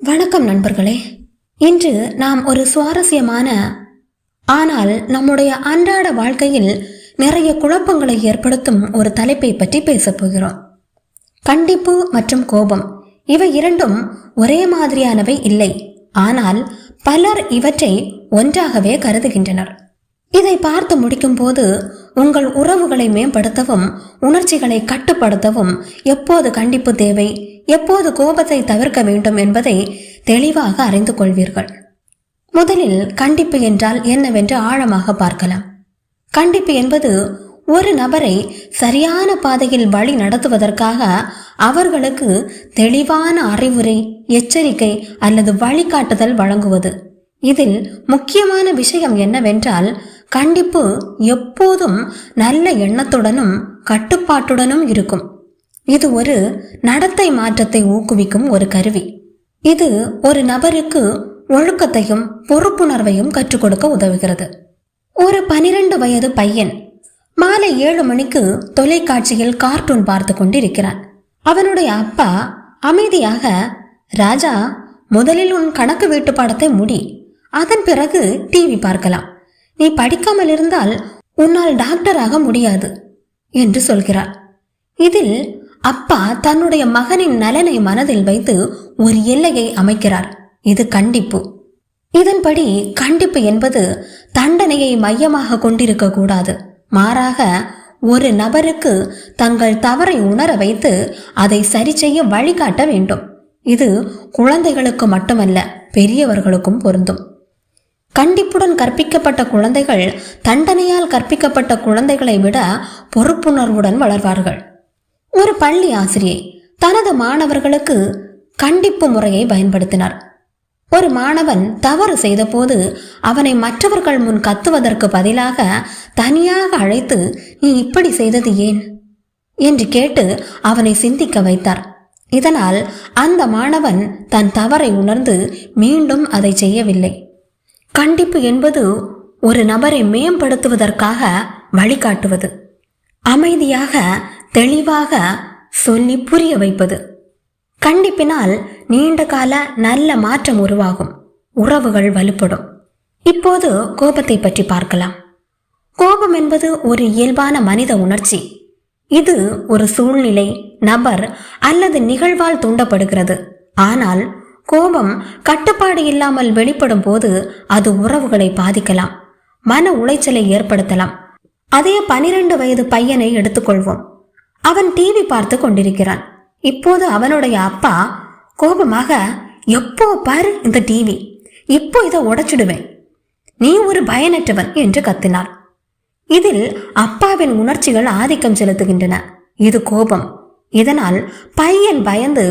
வணக்கம் நண்பர்களே. இன்று நாம் ஒரு சுவாரஸ்யமான ஆனால் நம்முடைய அன்றாட வாழ்க்கையில் நிறைய குழப்பங்களை ஏற்படுத்தும் ஒரு தலைப்பை பற்றி பேசப் போகிறோம். கண்டிப்பு மற்றும் கோபம் இவை இரண்டும் ஒரே மாதிரியானவை இல்லை. ஆனால் பலர் இவற்றை ஒன்றாகவே கருதுகின்றனர். இதை பார்த்து முடிக்கும் போது உங்கள் உறவுகளை மேம்படுத்தவும் உணர்ச்சிகளை கட்டுப்படுத்தவும் எப்போது கண்டிப்பு தேவை எப்போது கோபத்தை தவிர்க்க வேண்டும் என்பதை தெளிவாக அறிந்து கொள்வீர்கள். முதலில் கண்டிப்பு என்றால் என்னவென்று ஆழமாக பார்க்கலாம். கண்டிப்பு என்பது ஒரு நபரை சரியான பாதையில் வழி நடத்துவதற்காக அவர்களுக்கு தெளிவான அறிவுரை எச்சரிக்கை அல்லது வழிகாட்டுதல் வழங்குவது. இதில் முக்கியமான விஷயம் என்னவென்றால் கண்டிப்பு எப்போதும் நல்ல எண்ணத்துடனும் கட்டுப்பாட்டுடனும் இருக்கும். இது ஒரு நடத்தை மாற்றத்தை ஊக்குவிக்கும் ஒரு கருவி. இது ஒரு நபருக்கு ஒழுக்கத்தையும் பொறுப்புணர்வையும் கற்றுக் கொடுக்க உதவுகிறது. ஒரு பனிரெண்டு வயது பையன் மாலை ஏழு மணிக்கு தொலைக்காட்சியில் கார்ட்டூன் பார்த்து கொண்டிருக்கிறான். அவனுடைய அப்பா அமைதியாக ராஜா முதலில் உன் கணக்கு வீட்டு பாடத்தை முடி. அதன் பிறகு டிவி பார்க்கலாம். நீ படிக்காமல் இருந்தால் உன்னால் டாக்டராக முடியாது என்று சொல்கிறார். இதில் அப்பா தன்னுடைய மகனின் நலனை மனதில் வைத்து ஒரு எல்லையை அமைக்கிறார். இது கண்டிப்பு. இதன்படி கண்டிப்பு என்பது தண்டனையை மையமாக கொண்டிருக்க கூடாது. மாறாக ஒரு நபருக்கு தங்கள் தவறை உணர வைத்து அதை சரி செய்ய வழிகாட்ட வேண்டும். இது குழந்தைகளுக்கு மட்டுமல்ல பெரியவர்களுக்கும் பொருந்தும். கண்டிப்புடன் கற்பிக்கப்பட்ட குழந்தைகள் தண்டனையால் கற்பிக்கப்பட்ட குழந்தைகளை விட பொறுப்புணர்வுடன் வளர்வார்கள். ஒரு பள்ளி ஆசிரியை தனது மாணவர்களுக்கு கண்டிப்பு முறையை பயன்படுத்தினார். ஒரு மாணவன் தவறு செய்தபோது அவனை மற்றவர்கள் முன் கத்துவதற்கு பதிலாக தனியாக அழைத்து நீ இப்படி செய்தது ஏன்? என்று கேட்டு அவனை சிந்திக்க வைத்தார். இதனால் அந்த மாணவன் தன் தவறை உணர்ந்து மீண்டும் அதை செய்யவில்லை. கண்டிப்பு என்பது ஒரு நபரை மேம்படுத்துவதற்காக வழிகாட்டுவது. அமைதியாக தெளிவாக சொல்லி புரிய வைப்பது. கண்டிப்பினால் நீண்ட கால நல்ல மாற்றம் உருவாகும். உறவுகள் வலுப்படும். இப்போது கோபத்தை பற்றி பார்க்கலாம். கோபம் என்பது ஒரு இயல்பான மனித உணர்ச்சி. இது ஒரு சூழ்நிலை நபர் அல்லது நிகழ்வால் தூண்டப்படுகிறது. ஆனால் கோபம் கட்டுப்பாடு இல்லாமல் வெளிப்படும் போது அது உறவுகளை பாதிக்கலாம் மன உளைச்சலை ஏற்படுத்தலாம். அதே பனிரெண்டு வயது பையனை எடுத்துக்கொள்வோம். அவன் டிவி பார்த்து கொண்டிருக்கிறான். இப்போது அவனுடைய அப்பா கோபமாக எப்போ பாரு இந்த டிவி இப்போ இதை உடைச்சிடுவேன். நீ ஒரு பயனற்றவன் என்று கத்தினார் இதில் அப்பாவின் உணர்ச்சிகள் ஆதிக்கம் செலுத்துகின்றன. இது கோபம். இதனால் பையன் பயந்து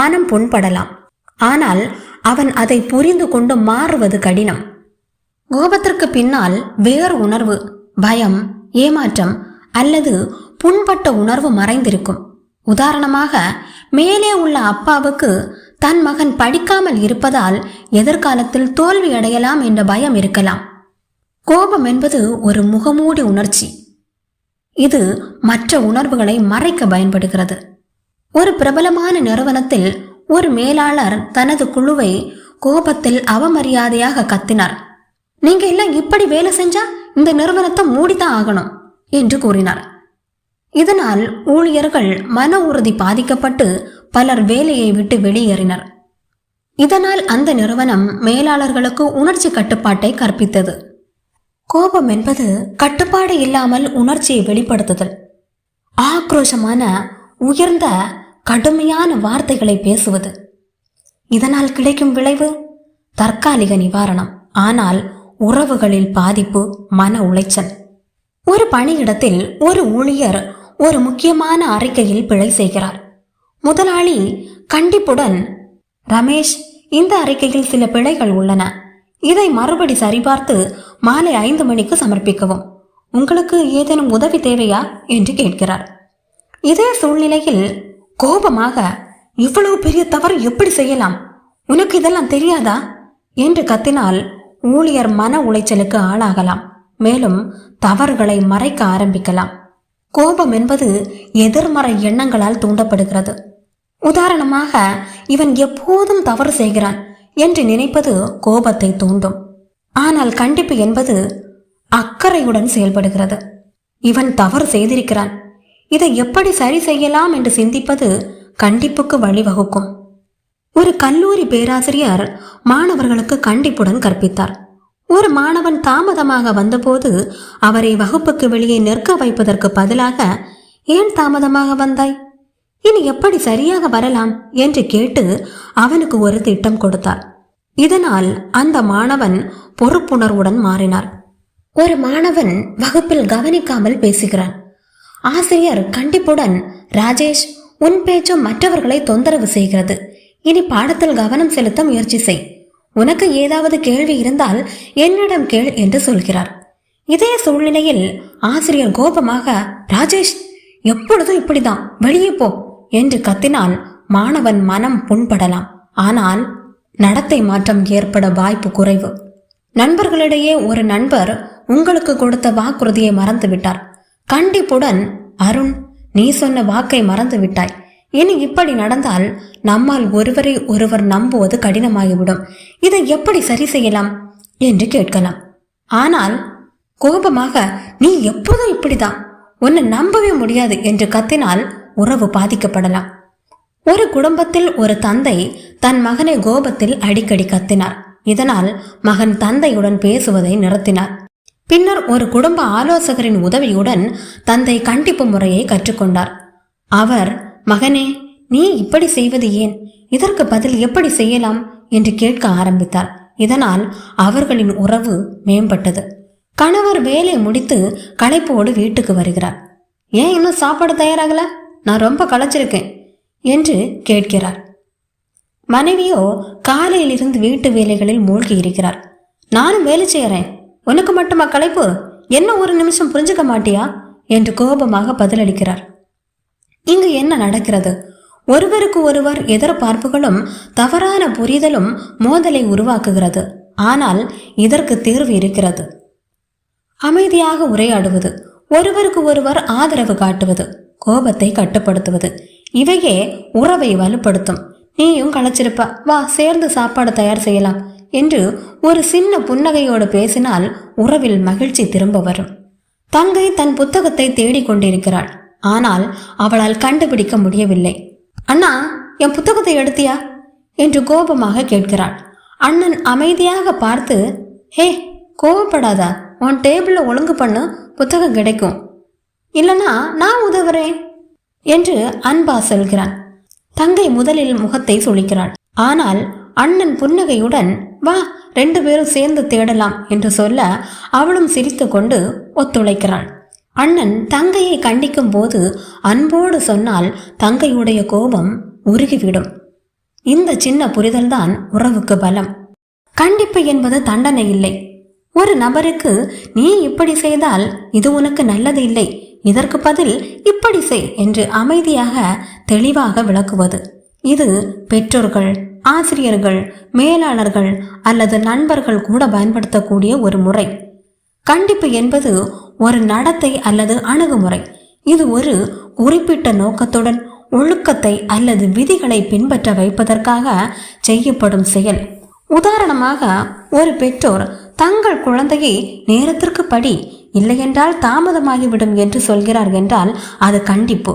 மனம் புண்படலாம். ஆனால் அவன் அதை புரிந்து கொண்டு மாறுவது கடினம். கோபத்திற்கு பின்னால் வேறு உணர்வு பயம் ஏமாற்றம் அல்லது புண்பட்ட உணர்வு மறைந்திருக்கும். உதாரணமாக மேலே உள்ள அப்பாவுக்கு தன் மகன் படிக்காமல் இருப்பதால் எதிர்காலத்தில் தோல்வி அடையலாம் என்ற பயம் இருக்கலாம். கோபம் என்பது ஒரு முகமூடி உணர்ச்சி. இது மற்ற உணர்வுகளை மறைக்க பயன்படுகிறது. ஒரு பிரபலமான நிறுவனத்தில் ஒரு மேலாளர் தனது குழுவை கோபத்தில் அவமரியாதையாக கத்தினார். நீங்க எல்லாம் இப்படி வேலை செஞ்சா இந்த நிறுவனத்தை மூடிதான் ஆகணும் என்று கூறினார். இதனால் ஊழியர்கள் மன உறுதி பாதிக்கப்பட்டு பலர் வேலையை விட்டு வெளியேறினர். இதனால் அந்த நிறுவனம் மேலாளர்களுக்கு உணர்ச்சி கட்டுப்பாட்டை கற்பித்தது. கோபம் என்பது கட்டுப்பாடு இல்லாமல் உணர்ச்சியை வெளிப்படுத்துதல். ஆக்ரோஷமான உயர்ந்த கடுமையான வார்த்தைகளை பேசுவது. இதனால் கிடைக்கும் விளைவு தற்காலிக நிவாரணம். ஆனால் உறவுகளில் பாதிப்பு மன உளைச்சல். ஒரு பணியிடத்தில் ஒரு ஊழியர் ஒரு முக்கியமான அறிக்கையில் பிழை செய்கிறார். முதலாளி கண்டிப்புடன் ரமேஷ் இந்த அறிக்கையில் சில பிழைகள் உள்ளன. இதை மறுபடி சரிபார்த்து மாலை ஐந்து மணிக்கு சமர்ப்பிக்கவும். உங்களுக்கு ஏதேனும் உதவி தேவையா? என்று கேட்கிறார். இதே சூழ்நிலையில் கோபமாக இவ்வளவு பெரிய தவறு எப்படி செய்யலாம்? உனக்கு இதெல்லாம் தெரியாதா? என்று கத்தினால் ஊழியர் மன உளைச்சலுக்கு ஆளாகலாம். மேலும் தவறுகளை மறைக்க ஆரம்பிக்கலாம். கோபம் என்பது எதிர்மறை எண்ணங்களால் தூண்டப்படுகிறது. உதாரணமாக இவன் எப்போதும் தவறு செய்கிறான் என்று நினைப்பது கோபத்தை தூண்டும். ஆனால் கண்டிப்பு என்பது அக்கறையுடன் செயல்படுகிறது. இவன் தவறு செய்திருக்கிறான். இதை எப்படி சரி செய்யலாம் என்று சிந்திப்பது கண்டிப்புக்கு வழிவகுக்கும். ஒரு கல்லூரி பேராசிரியர் மாணவர்களுக்கு கண்டிப்புடன் கற்பித்தார். ஒரு மாணவன் தாமதமாக வந்தபோது அவரை வகுப்புக்கு வெளியே நிற்க வைப்பதற்கு பதிலாக ஏன் தாமதமாக வந்தாய்? இனி எப்படி சரியாக வரலாம்? என்று கேட்டு அவனுக்கு ஒரு திட்டம் கொடுத்தார். இதனால் அந்த மாணவன் பொறுப்புணர்வுடன் மாறினார். ஒரு மாணவன் வகுப்பில் கவனிக்காமல் பேசுகிறான். ஆசிரியர் கண்டிப்புடன் ராஜேஷ் உன் பேச்சும் மற்றவர்களை தொந்தரவு செய்கிறது. இனி பாடத்தில் கவனம் செலுத்த முயற்சி செய். உனக்கு ஏதாவது கேள்வி இருந்தால் என்னிடம் கேள் என்று சொல்கிறார். இதே சூழ்நிலையில் ஆசிரியர் கோபமாக ராஜேஷ் எப்பொழுதும் இப்படிதான். வெளியே போ என்று கத்தினால் மாணவன் மனம் புண்படலாம். ஆனால் நடத்தை மாற்றம் ஏற்பட வாய்ப்பு குறைவு. நண்பர்களிடையே ஒரு நண்பர் உங்களுக்கு கொடுத்த வாக்குறுதியை மறந்து விட்டார் கண்டிப்புடன் அருண் நீ சொன்ன வாக்கை மறந்து விட்டாய் இனி இப்படி நடந்தால் நம்மால் ஒருவரை ஒருவர் நம்புவது கடினமாகிவிடும். இதை எப்படி சரி செய்யலாம்? என்று கேட்கலாம். ஆனால் கோபமாக நீ எப்போதும் இப்படிதான் உன்னை நம்பவே முடியாது என்று கத்தினால் உறவு பாதிக்கப்படலாம். ஒரு குடும்பத்தில் ஒரு தந்தை தன் மகனை கோபத்தில் அடிக்கடி கத்தினார். இதனால் மகன் தந்தையுடன் பேசுவதை நிறுத்தினார். பின்னர் ஒரு குடும்ப ஆலோசகரின் உதவியுடன் தந்தை கண்டிப்பு முறையை கற்றுக்கொண்டார். அவர் மகனே நீ இப்படி செய்வது ஏன்? இதற்கு பதில் எப்படி செய்யலாம்? என்று கேட்க ஆரம்பித்தார். இதனால் அவர்களின் உறவு மேம்பட்டது. கணவர் வேலை முடித்து களைப்போடு வீட்டுக்கு வருகிறார். ஏன் இன்னும் சாப்பாடு தயாராகல? நான் ரொம்ப களைச்சிருக்கேன் என்று கேட்கிறார். மனைவியோ காலையிலிருந்து வீட்டு வேலைகளில் மூழ்கி இருக்கிறார். நானும் வேலை செய்கிறேன் உனக்கு மட்டுமா களைப்பு? என்ன ஒரு நிமிஷம் புரிஞ்சுக்க மாட்டியா? என்று கோபமாக பதிலளிக்கிறார். இங்கு என்ன நடக்கிறது? ஒருவருக்கு ஒருவர் எதிர்பார்ப்புகளும் தவறான புரிதலும் மோதலை உருவாக்குகிறது. ஆனால் இதற்கு தீர்வு இருக்கிறது. அமைதியாக உரையாடுவது ஒருவருக்கு ஒருவர் ஆதரவு காட்டுவது கோபத்தை கட்டுப்படுத்துவது இவையே உறவை வலுப்படுத்தும். நீயும் களைச்சிருப்ப வா சேர்ந்து சாப்பாடு தயார் செய்யலாம். என்று ஒரு சின்ன புன்னகையோடு பேசினால் உறவில் மகிழ்ச்சி திரும்ப வரும். தங்கை தன் புத்தகத்தை தேடிக்கொண்டிருக்கிறாள் ஆனால் அவளால் கண்டுபிடிக்க முடியவில்லை. அண்ணா என் புத்தகத்தை எடுத்தியா? என்று கோபமாக கேட்கிறாள். அண்ணன் அமைதியாக பார்த்து ஹே கோபப்படாதா உன் டேபிளில் ஒழுங்கு பண்ணு. புத்தகம் கிடைக்கும். இல்லனா நான் உதவுறேன். என்று அன்பா சொல்கிறான். தங்கை முதலில் முகத்தை சுழிக்கிறாள் ஆனால் அண்ணன் புன்னகையுடன் வா ரெண்டு பேரும் சேர்ந்து தேடலாம் என்று சொல்ல அவளும் சிரித்துக்கொண்டு ஒத்துழைக்கிறாள். அண்ணன் தங்கையை கண்டிக்கும் போது அன்போடு சொன்னால் தங்கையுடைய கோபம் உருகிவிடும். இந்த சின்ன புரிதல்தான் உறவுக்கு பலம். கண்டிப்பு என்பது தண்டனை இல்லை. ஒரு நபருக்கு நீ இப்படி செய்தால் இது உனக்கு நல்லது இல்லை. இதற்கு பதில் இப்படி செய் என்று அமைதியாக தெளிவாக விளக்குவது. இது பெற்றோர்கள் ஆசிரியர்கள் மேலாளர்கள் அல்லது நண்பர்கள் கூட பயன்படுத்தக்கூடிய ஒரு முறை. கண்டிப்பு என்பது ஒரு நடத்தை அல்லது அணுகுமுறை. இது ஒரு குறிப்பிட்ட நோக்கத்துடன் ஒழுக்கத்தை அல்லது விதிகளை பின்பற்ற வைப்பதற்காக செய்யப்படும் செயல். உதாரணமாக ஒரு பெற்றோர் தங்கள் குழந்தையை நேரத்திற்கு படி இல்லையென்றால் தாமதமாகிவிடும் என்று சொல்கிறார் என்றால் அது கண்டிப்பு.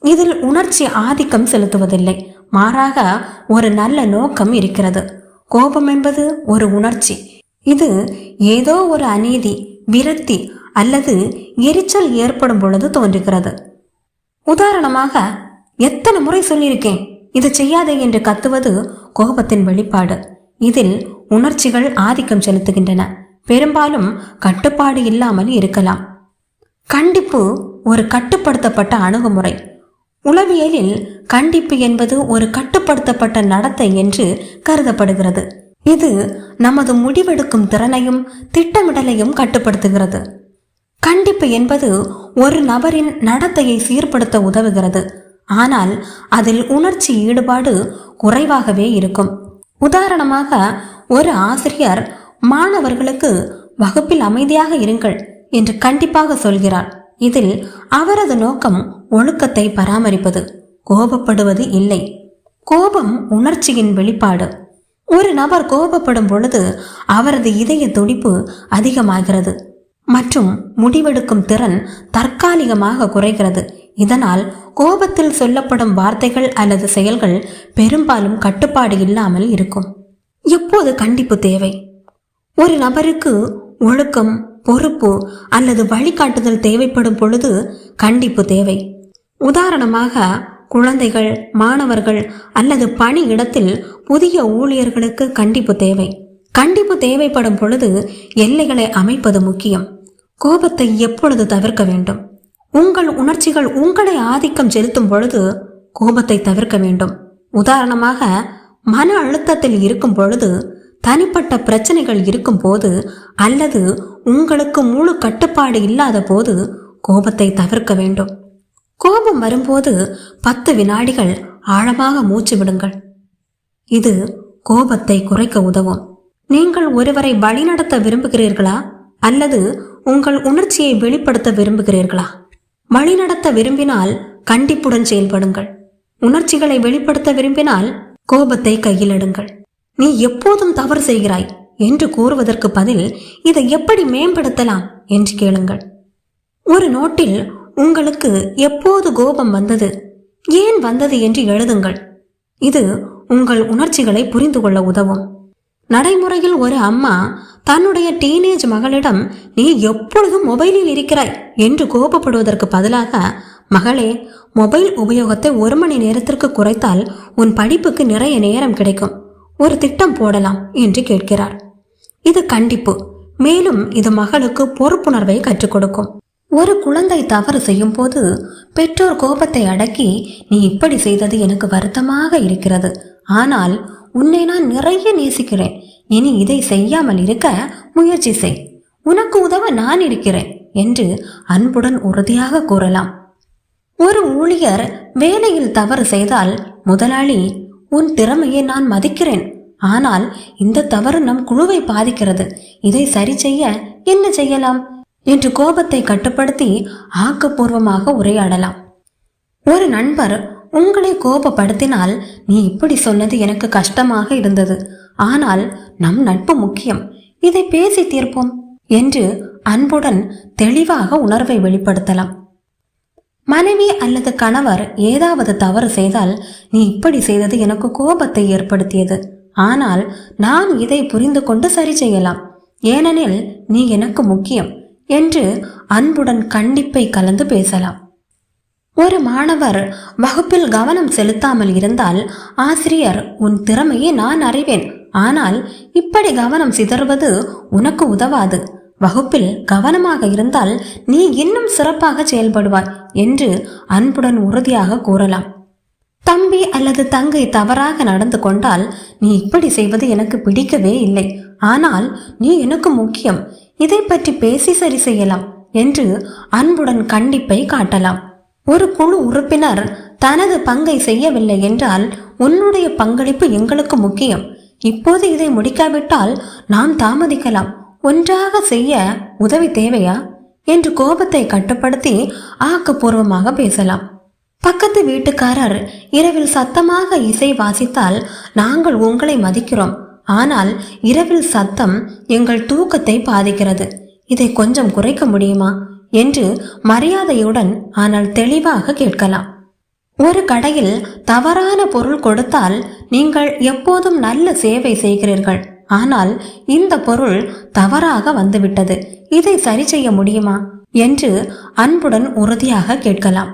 இதில் உணர்ச்சி ஆதிக்கம் செலுத்துவதில்லை. மாறாக ஒரு நல்ல நோக்கம் இருக்கிறது. கோபம் என்பது ஒரு உணர்ச்சி. இது ஏதோ ஒரு அநீதி விரக்தி அல்லது எரிச்சல் ஏற்படும் பொழுது தோன்றுகிறது. உதாரணமாக எத்தனை முறை சொல்லியிருக்கேன் இது செய்யாதே என்று கத்துவது கோபத்தின் வெளிப்பாடு. இதில் உணர்ச்சிகள் ஆதிக்கம் செலுத்துகின்றன. பெரும்பாலும் கட்டுப்பாடு இல்லாமல் இருக்கலாம். கண்டிப்பு ஒரு கட்டுப்படுத்தப்பட்ட அணுகுமுறை. உளவியலில் கண்டிப்பு என்பது ஒரு கட்டுப்படுத்தப்பட்ட நடத்தை என்று கருதப்படுகிறது. இது நமது முடிவெடுக்கும் திறனையும் திட்டமிடலையும் கட்டுப்படுத்துகிறது. கண்டிப்பு என்பது ஒரு நபரின் நடத்தையை சீர்படுத்த உதவுகிறது. ஆனால் அதில் உணர்ச்சி ஈடுபாடு குறைவாகவே இருக்கும். உதாரணமாக ஒரு ஆசிரியர் மாணவர்களுக்கு வகுப்பில் அமைதியாக இருங்கள் என்று கண்டிப்பாக சொல்கிறார். இதில் அவரது நோக்கம் ஒழுக்கத்தை பராமரிப்பது. கோபப்படுவது இல்லை. கோபம் உணர்ச்சியின் வெளிப்பாடு. ஒரு நபர் கோபப்படும் பொழுது அவரது இதய துடிப்பு அதிகமாகிறது. மற்றும் முடிவெடுக்கும் திறன் தற்காலிகமாக குறைகிறது. இதனால் கோபத்தில் சொல்லப்படும் வார்த்தைகள் அல்லது செயல்கள் பெரும்பாலும் கட்டுப்பாடு இல்லாமல் இருக்கும். எப்போது கண்டிப்பு தேவை? ஒரு நபருக்கு ஒழுக்கம் பொறுப்பு அல்லது வழிகாட்டுதல் தேவைப்படும் பொழுது கண்டிப்பு தேவை. உதாரணமாக குழந்தைகள் மாணவர்கள் அல்லது பணி இடத்தில் புதிய ஊழியர்களுக்கு கண்டிப்பு தேவை. கண்டிப்பு தேவைப்படும் பொழுது எல்லைகளை அமைப்பது முக்கியம். கோபத்தை எப்பொழுது தவிர்க்க வேண்டும்? உங்கள் உணர்ச்சிகள் உங்களை ஆதிக்கம் செலுத்தும் பொழுது கோபத்தை தவிர்க்க வேண்டும். உதாரணமாக மன அழுத்தத்தில் இருக்கும் பொழுது தனிப்பட்ட பிரச்சனைகள் இருக்கும் போது அல்லது உங்களுக்கு முழு கட்டுப்பாடு இல்லாத போது கோபத்தை தவிர்க்க வேண்டும். கோபம் வரும்போது பத்து வினாடிகள் ஆழமாக மூச்சு விடுங்கள். இது கோபத்தை குறைக்க உதவும். நீங்கள் ஒருவரை வழிநடத்த விரும்புகிறீர்களா? அல்லது உங்கள் உணர்ச்சியை வெளிப்படுத்த விரும்புகிறீர்களா? வழிநடத்த விரும்பினால் கண்டிப்புடன் செயல்படுங்கள். உணர்ச்சிகளை வெளிப்படுத்த விரும்பினால் கோபத்தை கையில் எடுங்கள். நீ எப்போதும் தவறு செய்கிறாய்? என்று கூறுவதற்கு பதில் இதை எப்படி மேம்படுத்தலாம்? என்று கேளுங்கள். ஒரு நோட்டில் உங்களுக்கு எப்போது கோபம் வந்தது? ஏன் வந்தது என்று எழுதுங்கள். இது உங்கள் உணர்ச்சிகளை புரிந்து கொள்ள உதவும். நடைமுறையில் ஒரு அம்மா தன்னுடைய டீனேஜ் மகளிடம் நீ எப்பொழுதும் மொபைலில் இருக்கிறாய்? என்று கோபப்படுவதற்கு பதிலாக மகளே மொபைல் உபயோகத்தை ஒரு மணி நேரத்திற்கு குறைத்தால் உன் படிப்புக்கு நிறைய நேரம் கிடைக்கும். ஒரு திட்டம் போடலாம் என்று கேட்கிறார். இது கண்டிப்பு. மேலும் இது மகளுக்கு பொறுப்புணர்வை கற்றுக் கொடுக்கும். ஒரு குழந்தை தவறு செய்யும் போது பெற்றோர் கோபத்தை அடக்கி நீ இப்படி செய்தது எனக்கு வருத்தமாக இருக்கிறது. ஆனால் உன்னை நான் நிறைய நேசிக்கிறேன். இனி இதை செய்யாமல் இருக்க முயற்சி செய். உனக்கு உதவ நான் இருக்கிறேன் என்று அன்புடன் உறுதியாக கூறலாம். ஒரு ஊழியர் வேலையில் தவறு செய்தால் முதலாளி உன் திறமையை நான் மதிக்கிறேன். ஆனால் இந்த தவறு நம் குழுவை பாதிக்கிறது. இதை சரி செய்ய என்ன செய்யலாம்? என்று கோபத்தை கட்டுப்படுத்தி ஆக்கப்பூர்வமாக உரையாடலாம். ஒரு நண்பர் உங்களை கோபப்படுத்தினால் நீ இப்படி சொன்னது எனக்கு கஷ்டமாக இருந்தது. ஆனால் நம் நட்பு முக்கியம். இதை பேசி தீர்ப்போம். என்று அன்புடன் தெளிவாக உணர்வை வெளிப்படுத்தலாம். மனைவி அல்லது கணவர் ஏதாவது தவறு செய்தால் நீ இப்படி செய்தது எனக்கு கோபத்தை ஏற்படுத்தியது. ஆனால் நான் இதை புரிந்து கொண்டு சரி செய்யலாம். ஏனெனில் நீ எனக்கு முக்கியம் என்று அன்புடன் கண்டிப்பை கலந்து பேசலாம். ஒரு மாணவர் வகுப்பில் கவனம் செலுத்தாமல் இருந்தால் ஆசிரியர் உன் திறமையை நான் அறிவேன். ஆனால் இப்படி கவனம் சிதறுவது உனக்கு உதவாது. வகுப்பில் கவனமாக இருந்தால் நீ இன்னும் சிறப்பாக செயல்படுவாய் என்று அன்புடன் உறுதியாக கூறலாம். தம்பி அல்லது தங்கை தவறாக நடந்து கொண்டால் நீ இப்படி செய்வது எனக்கு பிடிக்கவே இல்லை. ஆனால் நீ எனக்கு முக்கியம். இதை பற்றி பேசி சரி செய்யலாம் என்று அன்புடன் கண்டிப்பை காட்டலாம். ஒரு குழு உறுப்பினர் தனது பங்கை செய்யவில்லை என்றால் உன்னுடைய பங்களிப்பு எங்களுக்கு முக்கியம். இப்போது இதை முடிக்காவிட்டால் நாம் தாமதிக்கலாம். ஒன்றாக செய்ய உதவி தேவையா? என்று கோபத்தை கட்டுப்படுத்தி ஆக்கப்பூர்வமாக பேசலாம். பக்கத்து வீட்டுக்காரர் இரவில் சத்தமாக இசை வாசித்தால் நாங்கள் உங்களை மதிக்கிறோம். ஆனால் இரவில் சத்தம் எங்கள் தூக்கத்தை பாதிக்கிறது. இதை கொஞ்சம் குறைக்க முடியுமா? என்று மரியாதையுடன் ஆனால் தெளிவாக கேட்கலாம். ஒரு கடையில் தவறான பொருள் கொடுத்தால் நீங்கள் எப்போதும் நல்ல சேவை செய்கிறீர்கள். ஆனால் இந்த பொருள் தவறாக வந்துவிட்டது. இதை சரி செய்ய முடியுமா? என்று அன்புடன் உறுதியாக கேட்கலாம்.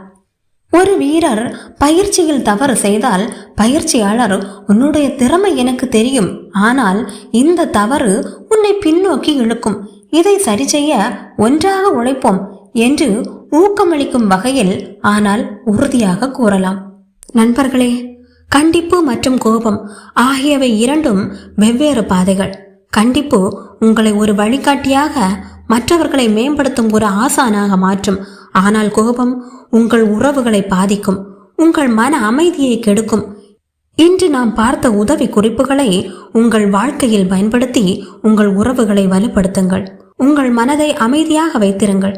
ஒரு வீரர் பயிற்சியில் தவறு செய்தால் பயிற்சியாளர் உன்னுடைய திறமை எனக்கு தெரியும். ஆனால் இந்த தவறு உன்னை பின்னோக்கி இழுக்கும். இதை சரி செய்ய ஒன்றாக உழைப்போம் என்று ஊக்கமளிக்கும் வகையில் ஆனால் உறுதியாக கூறலாம். நண்பர்களே கண்டிப்பு மற்றும் கோபம் ஆகியவை இரண்டும் வெவ்வேறு பாதைகள். கண்டிப்பு உங்களை ஒரு வழிகாட்டியாக மற்றவர்களை மேம்படுத்தும் ஒரு ஆசானாக மாற்றும். ஆனால் கோபம் உங்கள் உறவுகளை பாதிக்கும் உங்கள் மன அமைதியை கெடுக்கும். இன்று நாம் பார்த்த உதவி குறிப்புகளை உங்கள் வாழ்க்கையில் பயன்படுத்தி உங்கள் உறவுகளை வலுப்படுத்துங்கள். உங்கள் மனதை அமைதியாக வைத்திருங்கள்.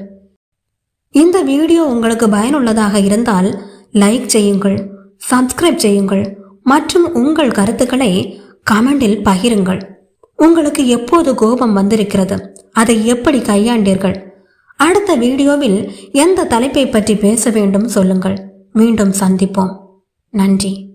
இந்த வீடியோ உங்களுக்கு பயனுள்ளதாக இருந்தால் லைக் செய்யுங்கள். சப்ஸ்கிரைப் செய்யுங்கள் மற்றும் உங்கள் கருத்துக்களை கமெண்டில் பகிருங்கள். உங்களுக்கு எப்போது கோபம் வந்திருக்கிறது? அதை எப்படி கையாண்டீர்கள்? அடுத்த வீடியோவில் எந்த தலைப்பை பற்றி பேச வேண்டும் சொல்லுங்கள். மீண்டும் சந்திப்போம். நன்றி.